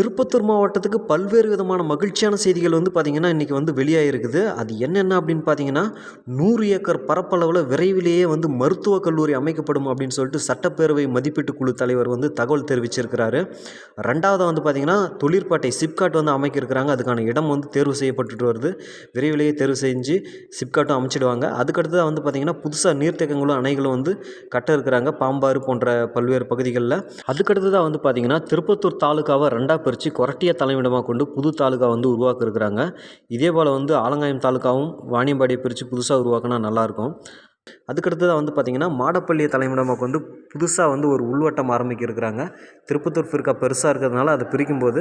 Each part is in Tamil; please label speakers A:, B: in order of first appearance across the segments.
A: திருப்பத்தூர் மாவட்டத்துக்கு பல்வேறு விதமான மகிழ்ச்சியான செய்திகள் வந்து பார்த்திங்கன்னா இன்றைக்கி வந்து வெளியாகிருக்குது அது என்னென்ன அப்படின்னு பார்த்தீங்கன்னா நூறு ஏக்கர் பரப்பளவில் விரைவிலேயே வந்து மருத்துவக் கல்லூரி அமைக்கப்படும் அப்படின்னு சொல்லிட்டு சட்டப்பேரவை மதிப்பீட்டு குழு தலைவர் வந்து தகவல் தெரிவிச்சிருக்கிறாரு. ரெண்டாவது வந்து பார்த்திங்கன்னா தொழிற்பாட்டை சிப்காட் வந்து அமைக்கிருக்கிறாங்க. அதுக்கான இடம் வந்து தேர்வு செய்யப்பட்டுட்டு வருது. விரைவிலேயே தேர்வு செஞ்சு சிப்காட்டும் அமைச்சிடுவாங்க. அதுக்கடுத்ததாக வந்து பார்த்திங்கன்னா புதுசாக நீர்த்தேக்கங்களும் அணைகளும் வந்து கட்ட இருக்கிறாங்க பாம்பாறு போன்ற பல்வேறு பகுதிகளில். அதுக்கடுத்ததாக வந்து பார்த்திங்கன்னா திருப்பத்தூர் தாலுக்காவை ரெண்டாக பிரித்து கொரட்டிய தலைமையிடமாக கொண்டு புது தாலுகா வந்து உருவாக்கிருக்கிறாங்க இதே போல் வந்து ஆலங்காயம் தாலுக்காவும் வாணியம்பாடியை பிரித்து புதுசாக உருவாக்கினா நல்லாயிருக்கும் அதுக்கடுத்ததாக வந்து பார்த்திங்கன்னா மாடப்பள்ளியை தலைமையிடமாக வந்து புதுசாக வந்து ஒரு உள்வட்டம் ஆரம்பிக்க இருக்கிறாங்க திருப்பத்தூர் ஃபிர்கா பெருசாக இருக்கிறதுனால அதை பிரிக்கும்போது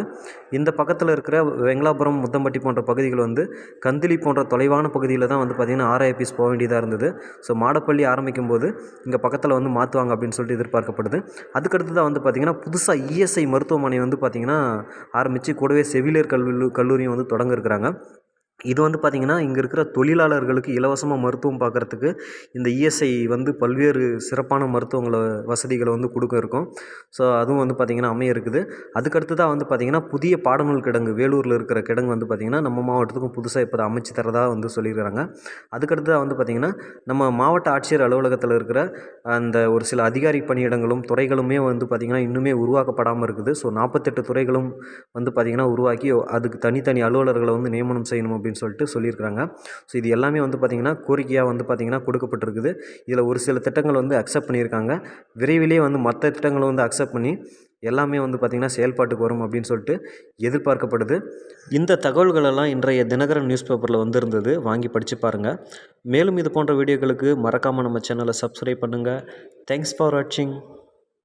A: இந்த பக்கத்தில் இருக்கிற வெங்கலாபுரம் முத்தம்பட்டி போன்ற பகுதிகள் வந்து கந்திலி போன்ற தொலைவான பகுதியில் தான் வந்து பார்த்திங்கன்னா ஆர்ஐபிஎஸ் போக வேண்டியதாக இருந்தது. ஸோ மாடப்பள்ளி ஆரம்பிக்கும் போது இங்கே பக்கத்தில் வந்து மாற்றுவாங்க அப்படின்னு சொல்லிட்டு எதிர்பார்க்கப்படுது. அதுக்கடுத்ததாக வந்து பார்த்திங்கன்னா புதுசாக இஎஸ்ஐ மருத்துவமனை வந்து பார்த்திங்கன்னா ஆரம்பித்து கூடவே செவிலியர் கல்லூரி கல்லூரியும் வந்து தொடங்க இருக்கிறாங்க இது வந்து பார்த்திங்கன்னா இங்கே இருக்கிற தொழிலாளர்களுக்கு இலவசமாக மருத்துவம் பார்க்குறதுக்கு இந்த இஎஸ்ஐ வந்து பல்வேறு சிறப்பான மருத்துவங்களை வசதிகளை வந்து கொடுக்க இருக்கும். ஸோ அதுவும் வந்து பார்த்திங்கன்னா அமைய இருக்குது. அதுக்கடுத்ததாக வந்து பார்த்திங்கன்னா புதிய பாடநூல் கிடங்கு வேலூரில் இருக்கிற கிடங்கு வந்து பார்த்திங்கன்னா நம்ம மாவட்டத்துக்கும் புதுசாக இப்போ அமைச்சு தரதாக வந்து சொல்லியிருக்கிறாங்க அதுக்கடுத்ததாக வந்து பார்த்திங்கன்னா நம்ம மாவட்ட ஆட்சியர் அலுவலகத்தில் இருக்கிற அந்த ஒரு சில அதிகாரி பணியிடங்களும் துறைகளுமே வந்து பார்த்திங்கன்னா இன்னுமே உருவாக்கப்படாமல் இருக்குது. ஸோ நாற்பத்தெட்டு துறைகளும் வந்து பார்த்திங்கன்னா உருவாக்கி அதுக்கு தனித்தனி அலுவலர்களை வந்து நியமனம் செய்யணும் அப்படின்னு சொல்லிட்டு சொல்லியிருக்கிறாங்க. ஸோ இது எல்லாமே வந்து பார்த்திங்கன்னா கோரிக்கையாக வந்து பார்த்திங்கன்னா கொடுக்கப்பட்டிருக்குது. இதில் ஒரு சில திட்டங்கள் வந்து அக்செப்ட் பண்ணியிருக்காங்க. விரைவிலேயே வந்து மற்ற திட்டங்களும் வந்து அக்செப்ட் பண்ணி எல்லாமே வந்து பார்த்திங்கன்னா செயல்பாட்டுக்கு வரும் அப்படின்னு சொல்லிட்டு எதிர்பார்க்கப்படுது. இந்த தகவல்களெல்லாம் இன்றைய தினகரன் நியூஸ் பேப்பரில் வந்திருந்தது. வாங்கி படித்து பாருங்கள் மேலும் இது போன்ற வீடியோக்களுக்கு மறக்காமல் நம்ம சேனலை சப்ஸ்கிரைப் பண்ணுங்கள் தேங்க்ஸ் ஃபார் வாட்சிங்